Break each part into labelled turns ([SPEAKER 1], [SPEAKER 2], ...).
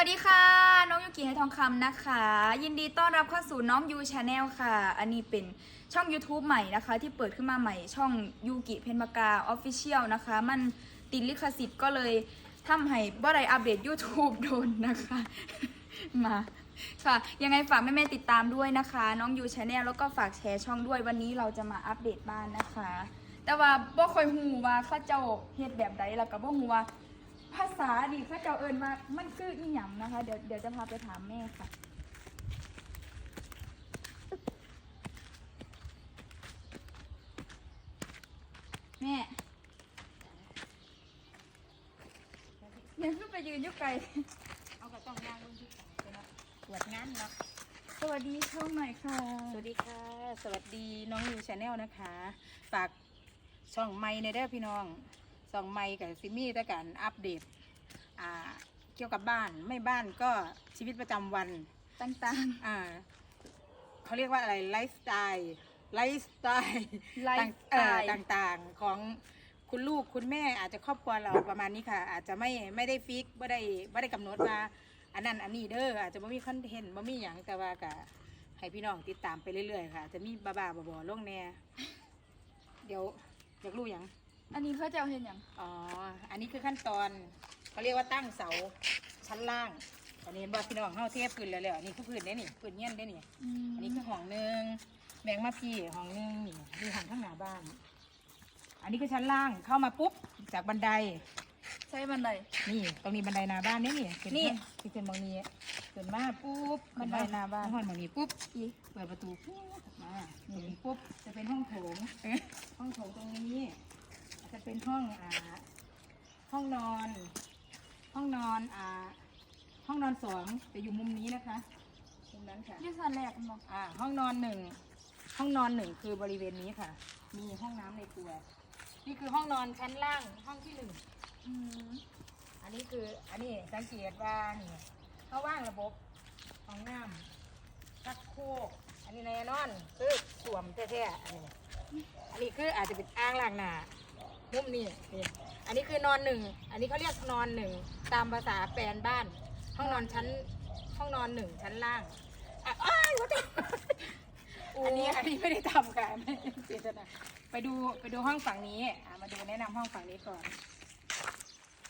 [SPEAKER 1] วัสดีค่ะ น้องยูกิให้ทองคำนะคะ ยินดีต้อนรับเข้าสู่น้องยูชาแนลค่ะ อันนี้เป็นช่อง YouTube ใหม่นะคะ ที่เปิดขึ้นมาใหม่ช่องยูกิเพนมากาออฟฟิเชียลนะคะ มันติดลิขสิทธิ์ก็เลยทำให้บ่ได้อัปเดต YouTube โดนนะคะ มาค่ะ ยังไงฝากแม่ๆติดตามด้วยนะคะ น้องยูชาแนลแล้วก็ฝากแชร์ช่องด้วยวันนี้เราจะมาอัปเดตบ้านนะคะ แต่ว่าบ่คอยฮู้ว่าข้าเจ้าเฮ็ดแบบใดแล้วก็บ่ฮู้ว่า ภาษาดิเข้าเจ้าเอิญว่ามันคืออีหยังนะคะ เดี๋ยวเดี๋ยวจะพาไปถามแม่ค่ะ แม่ยังขึ้นไปยืนอยุกไกล
[SPEAKER 2] เอาก็ต้องย่างลงที่ไหนไปเนาะตรวจงานเนาะ
[SPEAKER 1] สวัสดีช่องหน่อยค่ะ
[SPEAKER 2] สวัสดีค่ะ สวัสดีน้องยูชาแนลนะคะ ฝากช่องไม้ในเด้อพี่น้องช่ องไม้กับซิมี่ด้วยกันอัปเดตอ่าเกี่ยวกับบ้านไม่บ้านก็ชีวิตประจำวัน
[SPEAKER 1] ต่าง
[SPEAKER 2] อ่าเขาเรียกว่าอะไรไลฟ์สไตล์ไลฟ์สไตล์
[SPEAKER 1] ๆไลฟ์สไต
[SPEAKER 2] เอ่อ
[SPEAKER 1] ล์
[SPEAKER 2] ต่างๆของคุณลูกคุณแม่อาจจะครอบครัวเราประมาณนี้ค่ะ อาจจะไม่ไม่ได้ฟิกไม่ได้ไม่ได้กำหนดว่าอันนั้นอันนี้เด้ออาจจะไม่มีคอนเทนต์ไม่มีอย่างแต่ว่าก็ให้พี่น้องติดตามไปเรื่อยๆค่ะ จะมีบ้าๆบอๆลงแน่เดี๋ยวอยากรู้อย่าง
[SPEAKER 1] อันนี้เข้าเจ้าเห็นอย่าง
[SPEAKER 2] อ๋อ อันนี้คือขั้นตอนเขาเรียกว่าตั้งเสาชั้นล่างอันนี้บอกพี่น้องเฮาเทียบพื้นแล้วๆอันนี้คือพื้นได้นี่พื้นเงี้ยนได้นี่อันนี้คือห้องหนึ่งแบ่งมาพี่ห้องหนึ่งนี่มีห้องข้างหน้าบ้าน อันนี้คือชั้นล่างเข้ามาปุ๊บจากบันได
[SPEAKER 1] ใช้บันได
[SPEAKER 2] นี่ตรงนี้บันไดหน้าบ้านนี่นี่เป็น
[SPEAKER 1] นี่
[SPEAKER 2] ที่เป็นบางนี้เกิดมาปุ๊บ
[SPEAKER 1] บันไดหน้าบ้าน
[SPEAKER 2] ห้องบางนี้ปุ๊บ
[SPEAKER 1] อี
[SPEAKER 2] เปิดประตูปุ๊บมาตรงนี้ปุ๊บจะเป็นห้องโถงห้องโถงตรงนี้ จะเป็นห้องอ่าห้องนอน ห้องนอนอ่าห้องนอนสองจะอยู่มุมนี้นะคะมุมนั้นค่ะ
[SPEAKER 1] ยี่สันแรกมันบอก
[SPEAKER 2] อ่าห้องนอนหนึ่งห้องนอนหนึ่งคือบริเวณนี้ค่ะ มีห้องน้ำในตัว นี่คือห้องนอนชั้นล่างห้องที่หนึ่ง
[SPEAKER 1] อืม
[SPEAKER 2] อันนี้คืออันนี้สังเกตว่านี่เขาว่างระบบห้องน้ำชักโครกอันนี้แน่นอนคือสวมแท้ๆอันนี้อันนี้คืออาจจะเป็นอ่างล้างหน้า มุมนี้นี่ อันนี้คือนอนหนึ่ง อันนี้เขาเรียกนอนหนึ่งตามภาษาแปลนบ้าน ห้องนอนชั้น ห้องนอนหนึ่งชั้นล่างอะอ้ายว่าแต่อันนี้อันนี้ไม่ได้ทำค่ะไม่ได้เจตนาไปดูไปดูห้องฝั่งนี้อะมาดูแนะนำห้องฝั่งนี้ก่อน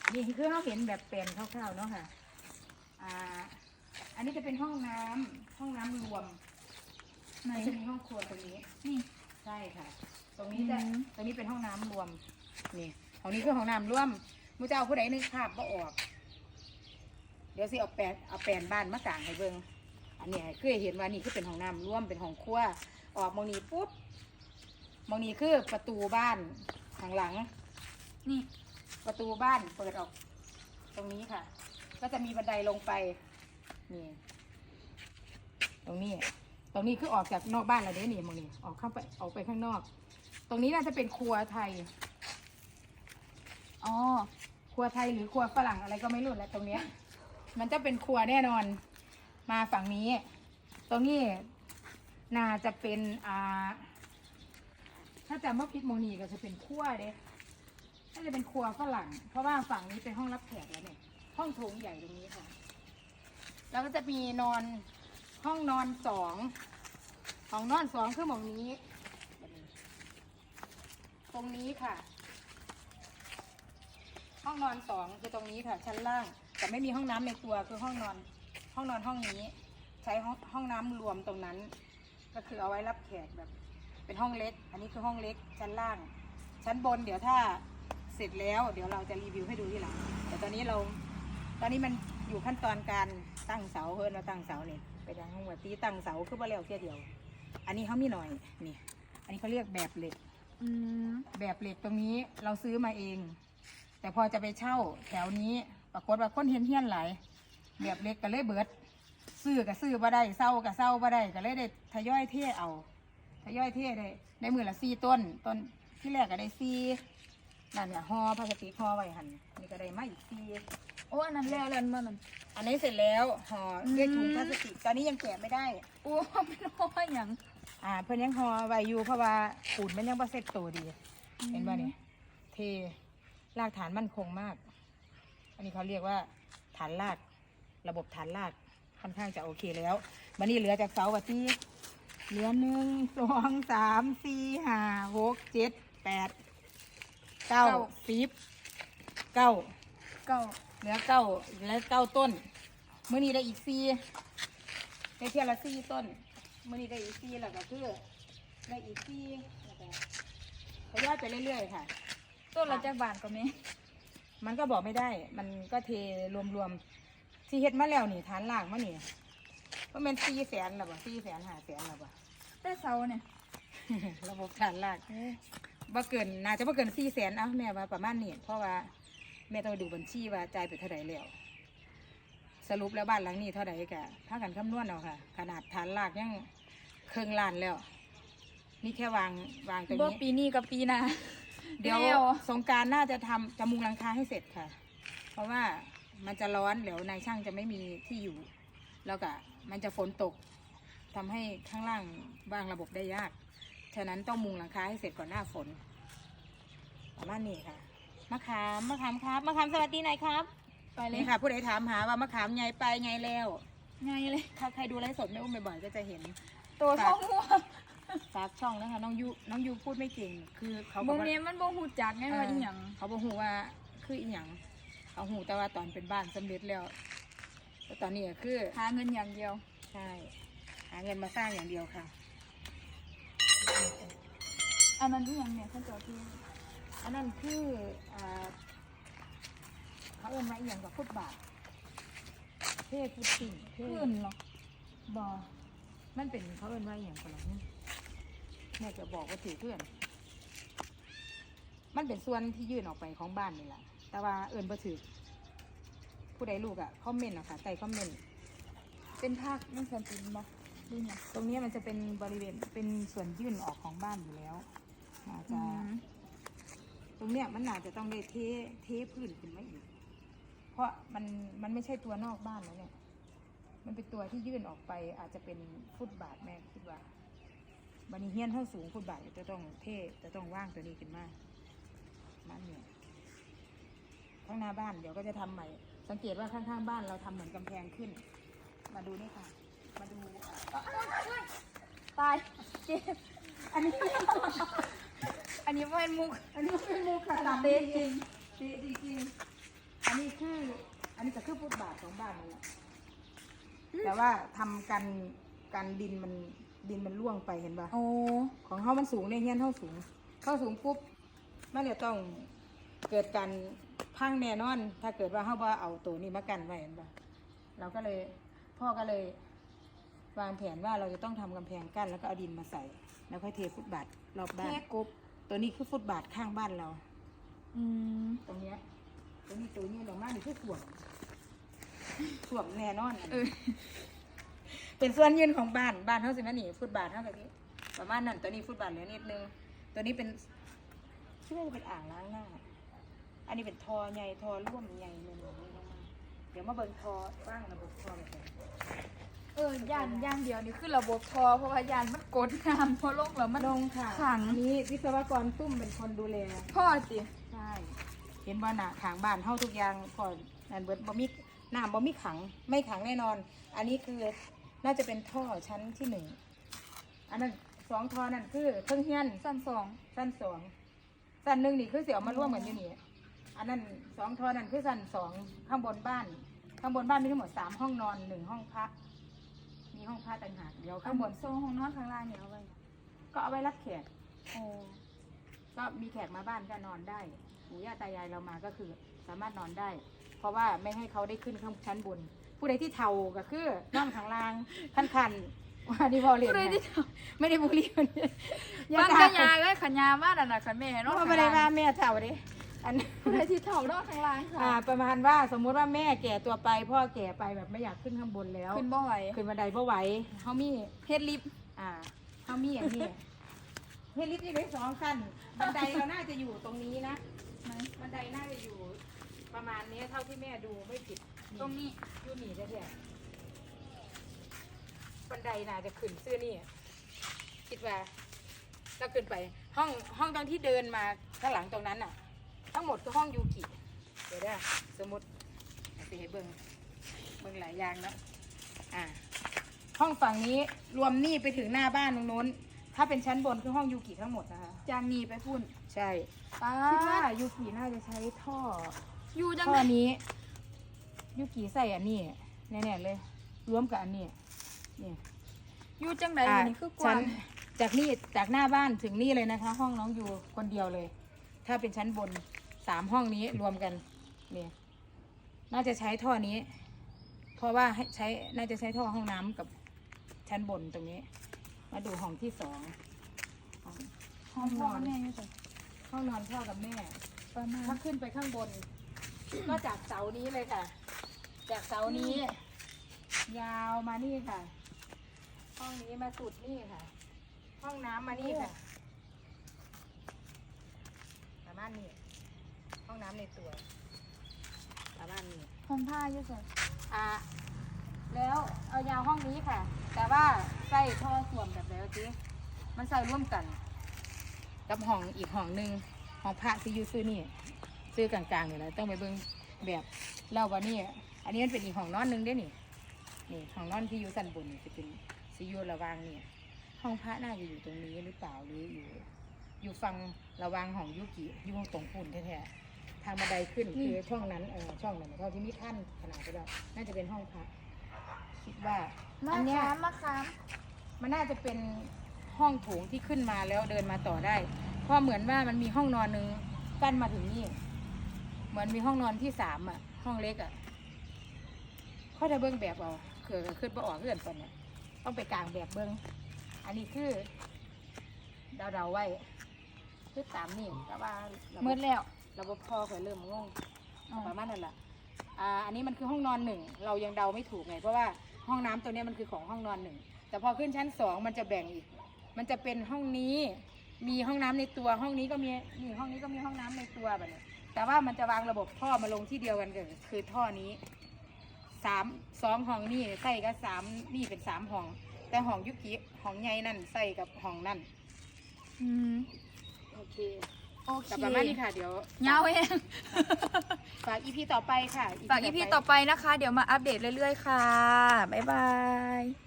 [SPEAKER 2] อันนี้คือเราเห็นแบบเป็นคร่าวๆเนาะค่ะ อ่า อันนี้จะเป็นห้องน้ำห้องน้ำรวม
[SPEAKER 1] ไหน
[SPEAKER 2] มันจะมีห้องครัวตรงนี้
[SPEAKER 1] นี่
[SPEAKER 2] ใช่ค่ะ ตรงนี้จะ
[SPEAKER 1] อืม
[SPEAKER 2] ตรงนี้เป็นห้องน้ำรวม นี่ห้องนี้คือห้องน้ำร่วมมูจะเอาผู้ใดนึกภาพก็ออก เดี๋ยวสิเอาแปนเอาแปนบ้านมากางให้เบิ่งอันนี้คือเห็นว่านี่คือเป็นห้องน้ำร่วมเป็นห้องครัวออกมองนี้ปุ๊บมองนี้คือประตูบ้านข้างหลัง
[SPEAKER 1] นี่
[SPEAKER 2] ประตูบ้านเปิดออก ตรงนี้ค่ะ ก็จะมีบันไดลงไปนี่ตรงนี้ ตรงนี้คือออกจากนอกบ้านแล้วเด้นี่มองนี่ออกเข้าไปออกไปข้างนอก ตรงนี้น่าจะเป็นครัวไทย
[SPEAKER 1] อ๋อ
[SPEAKER 2] ครัวไทยหรือครัวฝรั่งอะไรก็ไม่รู้แหละตรงเนี้ย มันจะเป็นครัวแน่นอน มาฝั่งนี้ ตรงนี้น่าจะเป็นอ่าถ้าจำว่าพิษโมนีก็จะเป็นครัวเด้น่าจะเป็นครัวฝรั่ง เพราะว่าฝั่งนี้เป็นห้องรับแขกแล้วเนี่ย ห้องโถงใหญ่ตรงนี้ค่ะ แล้วก็จะมีนอนห้องนอนสองห้องนอนสองคือหมองนี้ ตรงนี้ค่ะ องนอนสองคือตรงนี้ค่ะ ชั้นล่างแต่ไม่มีห้องน้ำในตัวคือห้องนอน ห้องนอนห้องนี้ ใช้ห้องห้องน้ำรวมตรงนั้น ก็คือเอาไว้รับแขกแบบ เป็นห้องเล็ก อันนี้คือห้องเล็กชั้นล่าง ชั้นบนเดี๋ยวถ้าเสร็จแล้ว เดี๋ยวเราจะรีวิวให้ดูที่หลังแต่ตอนนี้เรา ตอนนี้มันอยู่ขั้นตอนการตั้งเสาเพิ่นมาตั้งเสาเนี่ยไปทางห้องวัดตีตั้งเสาคือบ่แล้วเทียเดียว อันนี้เขามีหน่อยนี่ อันนี้เขาเรียกแบบเหล็ก
[SPEAKER 1] อืม
[SPEAKER 2] แบบเหล็กตรงนี้เราซื้อมาเอง แต่พอจะไปเช่าแถวนี้ ปรากฏว่าคนเฮี้ยนเฮี้ยนๆหลายแบบเหล็กก็เลยเบิด ซื้อกับซื้อบ่ได้เศร้ากับเศร้าบ่ได้ก็เลยได้ทยอยเทเอา ทยอยเทได้ได้มือละสี่ต้น ต้นที่แรกก็ได้สี่นั่นเนี่ยห่อพลาสติกห่อไว้หันนี่ก็ได้มาอีกสี่
[SPEAKER 1] โอ้อันนั้นแล้วแล้วมันมัน
[SPEAKER 2] อันนี้เสร็จแล้วห่อด้วยถุง
[SPEAKER 1] อืม
[SPEAKER 2] พลาสติกตอนนี้ยังแกะไม่ได้
[SPEAKER 1] โอ้เป็นห้ออย่าง
[SPEAKER 2] อ่า เพิ่นยังห่อไว้อยู่เพราะว่าปูนมันยังบ่เสร็จตัวดี เห็นป่ะเนี่ยเท รากฐานมั่นคงมาก อันนี้เขาเรียกว่าฐานราก ระบบฐานรากค่อนข้างจะโอเคแล้ววันนี้เหลือจากเสาวัที่เหลือหนึ่งสองสามสี่ห้าหกเจ็ดแปดเก้าสิบเก้า
[SPEAKER 1] เก้า
[SPEAKER 2] เหลือเก้าเหลือเก้าต้นมื่อนี้ได้อีกสี่ได้เทียละสี่ต้นมื่อนี้ได้อีกสี่แล้วก็คือได้อีกสี่แล้วก็ทยอยไปเรื่อยๆค่ะ
[SPEAKER 1] ต้นละจากบานก็แม่
[SPEAKER 2] มันก็บอกไม่ได้ มันก็เทรวมๆที่เฮ็ดมาแล้วนี่ฐานล่างมานี่ก็เป็นสี่แสนหรอปะสี่แสนห้าแสนหรอปะ
[SPEAKER 1] แต่เสาเนี่ย
[SPEAKER 2] ระบบฐานล่างบ่เกินน่าจะบ่เกินสี่แสนเอาแม่ว่าประมาณนี้เพราะว่าแม่ต้องดูบัญชีว่าจ่ายไปเท่าไหร่แล้วสรุปแล้วบ้านหลังนี้เท่าไหร่กะถ้ากันคำนวณเอาค่ะ ขนาดฐานรากยังเครื่องล้านแล้ว นี่แค่วางวางตรงนี้
[SPEAKER 1] ปีนี้กับปีหน้า
[SPEAKER 2] เดี๋ยว
[SPEAKER 1] แล้ว
[SPEAKER 2] สงกรารน่าจะทำจะมุงหลังคาให้เสร็จค่ะ เพราะว่ามันจะร้อนเดี๋ยวนายช่างจะไม่มีที่อยู่ แล้วก็มันจะฝนตกทำให้ข้างล่างวางระบบได้ยาก ฉะนั้นต้องมุงหลังคาให้เสร็จก่อนหน้าฝนประมาณนี้ค่ะมะขามมะขามครับมะขามสวัสดีหน่อยครับ
[SPEAKER 1] ไปเลย
[SPEAKER 2] นี่ค่ะ ผู้ใดถามหาว่ามะขามไงไปไงแล้ว
[SPEAKER 1] ไงเลย
[SPEAKER 2] ถ้าใครดูไลฟ์สดไม่อุ้มบ่อยๆก็จะเห็น
[SPEAKER 1] ตัวเท่าหัว
[SPEAKER 2] ฝากช่องนะคะน้องยูน้องยูพูดไม่เก่ง คือเขาบ
[SPEAKER 1] บ่
[SPEAKER 2] อกว่า
[SPEAKER 1] แม่นมันบ่ฮู้จักไงว่าอีหยัง
[SPEAKER 2] เขาบอกหูว่าคืออีหยังเขาหูแต่ว่าตอนเป็นบ้านสำเร็จแล้วแต่ตอนนี้ก็คือ
[SPEAKER 1] หาเงินอย่างเดียว
[SPEAKER 2] ใช่หาเงินมาสร้างอย่างเดียวค่ะ
[SPEAKER 1] อันนั้นอีหยังเนี่ยเขาเจอที่
[SPEAKER 2] อันนั้นคืออ่าเขาเอิ้นว่าอีหยังกับฟุตบาทเทฟุตติ่งเท
[SPEAKER 1] ขึ้นเหรอบ่
[SPEAKER 2] มันเป็นเขาเอิ้นว่าอีหยังกันหรอ แม่จะบอกว่าถือเพื่อน มันเป็นส่วนที่ยื่นออกไปของบ้านนี่แหละ แต่ว่าเอิญบ่ถือผู้ใดลูกอะคอมเมนต์อะค่ะใส่คอมเมนต์
[SPEAKER 1] เป็นภาคมันสันติบ่ดูหยัง
[SPEAKER 2] ตรงนี้มันจะเป็นบริเวณเป็นส่วนยื่นออกของบ้านอยู่แล้วอาจ
[SPEAKER 1] อื
[SPEAKER 2] จะ
[SPEAKER 1] ม
[SPEAKER 2] ตรงเนี้ยมันอาจจะต้องได้เทเทพื้นขึ้นมาอีก เพราะมันมันไม่ใช่ตัวนอกบ้านแล้วเนี่ย มันเป็นตัวที่ยื่นออกไปอาจจะเป็นฟุตบาทแม่คิดว่า บันนี้เฮียนเท่าสูงฟุตบาทจะต้องเทจะต้องว่างตัวนี้ขึ้นมามันเนี่ยข้างหน้าบ้านเดี๋ยวก็จะทำใหม่ สังเกตว่าข้างๆบ้านเราทำเหมือนกำแพงขึ้น มาดูนี่ค่ะ มาดู
[SPEAKER 1] ตายเจ็บ
[SPEAKER 2] อันนี้
[SPEAKER 1] อันนี้บ่เป็นมุก
[SPEAKER 2] อันนี้เป็นมุกค่ะ
[SPEAKER 1] เตะจริง
[SPEAKER 2] จริงจริงอันนี้คือ อันนี้ก็คือฟุตบาทของบ้านนี่แหละแต่ว่าทำกันกันดินมัน ดินมันล่วงไปเห็นปะ
[SPEAKER 1] โอ้
[SPEAKER 2] ของเขามันสูงเนี่ยเฮี้ยนเท่าสูงเท่าสูงปุ๊บมันจะต้องเกิดการพังแน่นอน ถ้าเกิดว่าเขาว่าเอาตัวนี้มากันไว้เห็นปะเราก็เลยพ่อก็เลยวางแผนว่าเราจะต้องทำกำแพงกั้นแล้วก็เอาดินมาใส่ แล้วค่อยเทฟุตบาทรอบบ้าน
[SPEAKER 1] แค่กบ
[SPEAKER 2] ตัวนี้คือฟุตบาทข้างบ้านเรา
[SPEAKER 1] อืม
[SPEAKER 2] ตรงเนี้ยตรงนี้ตัวนี้ลงมานี่คือส่วมส่วมแน่นอน
[SPEAKER 1] เออ
[SPEAKER 2] เป็นส่วนยืนของบ้านบ้านเท่าสิแม่นี่ฟุตบาทเท่ากับนี้ประมาณนั้นตัวนี้ฟุตบาทเหลือนิดนึง ตัวนี้เป็นชื่อว่าจะเป็นอ่างล้างหน้า อันนี้เป็นทอใหญ่ทอร่วมใหญ่เมืองลงมาเดี๋ยวมาเบิ่งทอว่างระบบทอแบบนี้
[SPEAKER 1] เออย่านย่านเดียวนี่คือระบบทอเพราะว่าย่านมันกดน้ำพอลงแล้วมัน
[SPEAKER 2] ลงค่ะ
[SPEAKER 1] ขัง
[SPEAKER 2] อันนี้วิศวกรตุ้มเป็นคนดูแล
[SPEAKER 1] พ่อสิ
[SPEAKER 2] ใช่เห็นบ่หนาทางบ้านเท่าทุกอย่างก่อนนั่นเบิดบ่มีน้ำบ่มีขังไม่ขังแน่นอน อันนี้คือ น่าจะเป็นท่อชั้นที่หนึ่งอันนั้นสองท่อนั่นคือเครื่องเฮียน
[SPEAKER 1] สั้นสอง
[SPEAKER 2] สั้นสองสั้นหนึ่งนี่คือเสียวมาร่วมกันอยู่นี่อันนั้นสองท่อนั่นคือสั้นสองข้างบนบ้าน ข้างบนบ้านมีทั้งหมดสามห้องนอนหนึ่งห้องพัก มีห้องพักต่างหากเดี๋ยว
[SPEAKER 1] ข้า
[SPEAKER 2] ข้างง
[SPEAKER 1] บบน
[SPEAKER 2] น
[SPEAKER 1] โซ่ห้องนอนข้างล่างเนี่ยเอาไว้
[SPEAKER 2] ก็เอาไว้รับแขก
[SPEAKER 1] โอ้
[SPEAKER 2] ก็มีแขกมาบ้านก็นอนได้ปู่ย่าตายายเรามาก็คือ สามารถนอนได้ เพราะว่าไม่ให้เขาได้ขึ้นข้างชั้นบน ผู้ใดที่เทาก็คือนั่งข้างล่างคันคันๆว่านี่พอเรียน
[SPEAKER 1] ผู้ใดที่
[SPEAKER 2] นะไม่ได้บุรีคนนี้
[SPEAKER 1] บ้านก็ยาก็ขันยาบ้านอะนะขันแม่เนาะ
[SPEAKER 2] เราไม่ได้ว่าแม่เท่าดิอัน
[SPEAKER 1] ผู้ใดที่เถ่านอกข้างล่างค่ะ
[SPEAKER 2] อ่าประมาณว่าสมมุติว่าแม่แก่ตัวไป พ่อแก่ไปแบบไม่อยากขึ้นข้างบนแล้ว
[SPEAKER 1] ขึ้นบ่ไหว
[SPEAKER 2] ขึ้นบันไดเพราะไหวเขามี
[SPEAKER 1] เฮ็ดลิฟต์
[SPEAKER 2] อ่าเขามีอย่างนี้ เฮลิฟต์ที่ได้สองขั้นบันไดเราน่าจะอยู่ตรงนี้นะ
[SPEAKER 1] ไหม
[SPEAKER 2] บันไดน่าจะอยู่ประมาณนี้เท่าที่แม่ดูไม่ผิด
[SPEAKER 1] ตรงนี้
[SPEAKER 2] ยูหนีแท้ๆบันไดน่าจะขึ้นซื้อนี่คิดว่าเราขึ้นไปห้องห้องตอนที่เดินมาข้างหลังตรงนั้นน่ะ ทั้งหมดคือห้องยูกิเดี๋ยวได้สมมติเอาไปให้เบิ้งเบิ่งหลายอย่างแล้วอ่า ห้องฝั่งนี้รวมนี่ไปถึงหน้าบ้านตรงนู้น ถ้าเป็นชั้นบนคือห้องยูกิทั้งหมดนะคะ
[SPEAKER 1] จากนี้ไปพุ่น
[SPEAKER 2] ใช่
[SPEAKER 1] ป้า
[SPEAKER 2] คิดว่ายูกิน่าจะใช้ท่อ
[SPEAKER 1] อยู่จัง
[SPEAKER 2] ท่อ
[SPEAKER 1] ไหน
[SPEAKER 2] นี้ ยูกิใส่อันนี้แน่ๆเลย รวมกับอันนี้นี่
[SPEAKER 1] อยู่จังไหน
[SPEAKER 2] อ่า
[SPEAKER 1] นี่คือก
[SPEAKER 2] ชั้
[SPEAKER 1] ว้าง
[SPEAKER 2] นจากนี่จากหน้าบ้านถึงนี่เลยนะคะ ห้องน้องอยู่คนเดียวเลย ถ้าเป็นชั้นบนสามห้องนี้รวมกันเนี่ยน่าจะใช้ท่อนี้ เพราะว่าให้ใช้น่าจะใช้ท่อห้องน้ำกับชั้นบนตรงนี้ มาดูห้องที่สองห้อง
[SPEAKER 1] ห้องพ่อกับแม่อยู่จัง
[SPEAKER 2] ห้องนอนพ่อกับแม่
[SPEAKER 1] ประมาณ
[SPEAKER 2] ถ้าขึ้นไปข้างบน ก็จากเสานี้เลยค่ะ จากเสานี้ ยาวมานี่ค่ะ ห้องนี้มาสุดนี่ค่ะ ห้องน้ำมานี่ค่ะประมาณนี้ห้องน้ำในตัวประมาณนี้
[SPEAKER 1] ห้องผ้าอยู่จัง
[SPEAKER 2] อะแล้วเอายาวห้องนี้ค่ะ แต่ว่าใส่ท่อส่วมแบบไหนวะจีมันใส่ร่วมกัน กับห้องอีกห้องหนึ่งห้องพระซีอยูซื้อนี่ซื้อกลางๆนี่แหละต้องไปเบิ่งแบบเล่าว่านี่ อันนี้มันเป็นอีกห้องนอนหนึงเด้นี่ นี่ห้องนอนที่อยู่สันบนนี่จะเป็นซีอยูระหวางนี่ห้องพระน่าจะอยู่ตรงนี้หรือเปล่าหรืออยู่ อยู่ฝั่งระหวางห้องยุกิอยู่ตรงปุ่นแท้ๆทางบันไดขึ้นคือช่องนั้นเออช่องนั้นเขาที่มีขั้นขนาดก็ได้น่าจะเป็นห้องพระคิดว่า
[SPEAKER 1] มา
[SPEAKER 2] อันเนี้ย
[SPEAKER 1] ขามมาขาม
[SPEAKER 2] มันน่าจะเป็นห้องโถงที่ขึ้นมาแล้วเดินมาต่อได้ เพราะเหมือนว่ามันมีห้องนอนหนึ่งกั้นมาถึงนี่ เหมือนมีห้องนอนที่สามอะ ห้องเล็กอะ เขาจะเบิ้งแบบเอาเขื่อขึ้นมาออกเพื่อนก่อนเนี่ยต้องไปกลางแบบเบิ้งอันนี้คือเดาๆไว้คือตามนี่แต่ว่าระบบ
[SPEAKER 1] มืดแล้ว
[SPEAKER 2] ระบบพอเคยเริ่มงงประมาณนั้นแหละอ่าอันนี้มันคือห้องนอนหนึ่งเรายังเดาไม่ถูกไงเพราะว่าห้องน้ำตัวเนี้ยมันคือของห้องนอนหนึ่งแต่พอขึ้นชั้นสองมันจะแบ่งอีก มันจะเป็นห้องนี้ มีห้องน้ำในตัวห้องนี้ก็มีนี่ห้องนี้ก็มีห้องน้ำในตัวแบบนี้แต่ว่ามันจะวางระบบท่อมาลงที่เดียวกันเลยคือท่อนี้ สามสองห้องนี่ใส่กับสามนี่เป็นสามห้อง แต่ห้องยุกิห้องใหญ่นั่นใส่กับห้องนั่น
[SPEAKER 1] อืม
[SPEAKER 2] โอเค
[SPEAKER 1] โอเค
[SPEAKER 2] แต่ประมาณนี้ค่ะเดี๋ยว
[SPEAKER 1] เงาเอง
[SPEAKER 2] ฝากอีพีต่อไปค่ะ
[SPEAKER 1] ฝากอีพีต่อไปนะคะ เดี๋ยวมาอัปเดตเรื่อยๆค่ะ บ๊ายบาย